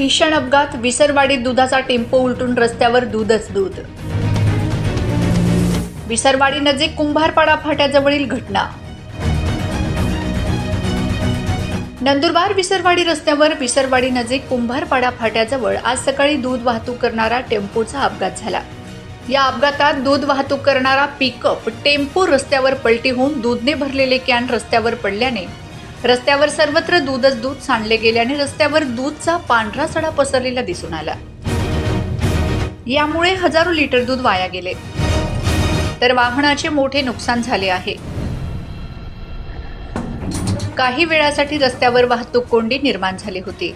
भीषण अपघात विसरवाडीत दुधाचा टेम्पो उलटून रस्त्यावर दूधच दूध. विसरवाडी नजीक कुंभारपाडा फाट्याजवळील घटना. नंदुरबार विसरवाडी रस्त्यावर विसरवाडी नजीक कुंभारपाडा फाट्याजवळ आज सकाळी दूध वाहतूक करणारा टेम्पोचा अपघात झाला. या अपघातात दूध वाहतूक करणारा पिकअप टेम्पो रस्त्यावर पलटी होऊन दूधने भरलेले कॅन रस्त्यावर पडल्याने रस्त्यावर सर्वत्र दूधच दूध सांडले गेले आणि रस्त्यावर दूधचा पांढरा सडा पसरलेला दिसून आला. यामुळे हजारो लिटर दूध वाया गेले. तर वाहनाचे मोठे नुकसान झाले आहे. काही वेळासाठी रस्त्यावर वाहतूक कोंडी निर्माण झाली होती.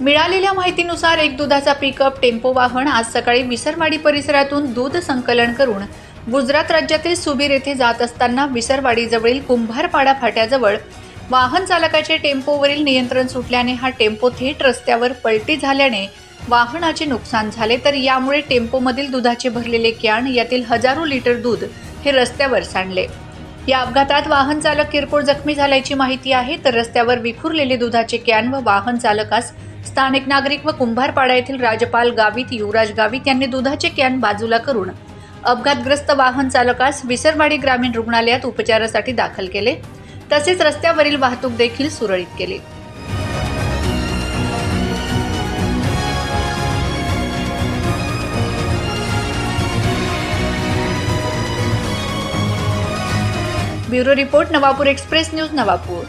मिळालेल्या माहितीनुसार एक दुधाचा पिकअप टेम्पो वाहन आज सकाळी विसरवाडी परिसरातून दूध संकलन करून गुजरात राज्यातील सुबीर येथे जात असताना विसरवाडीजवळील कुंभारपाडा फाट्याजवळ वाहन चालकाचे टेम्पोवरील नियंत्रण सुटल्याने हा टेम्पो थेट रस्त्यावर पलटी झाल्याने वाहनाचे नुकसान झाले. तर यामुळे टेम्पोमधील दुधाचे भरलेले कॅन यातील हजारो लिटर दूध हे रस्त्यावर सांडले. या अपघातात वाहन चालक किरकोळ जखमी झाल्याची माहिती आहे. तर रस्त्यावर विखुरलेले दुधाचे कॅन व वाहन चालकास स्थानिक नागरिक व कुंभारपाडा येथील राजपाल गावित युवराज गावित यांनी दुधाचे कॅन बाजूला करून अपघातग्रस्त वाहन चालकास विसरवाडी ग्रामीण रुग्णालयात उपचारासाठी दाखल केले. तसेच रस्त्यावरील वाहतूक देखील सुरळीत केली. Bureau report Navapur express news Navapur.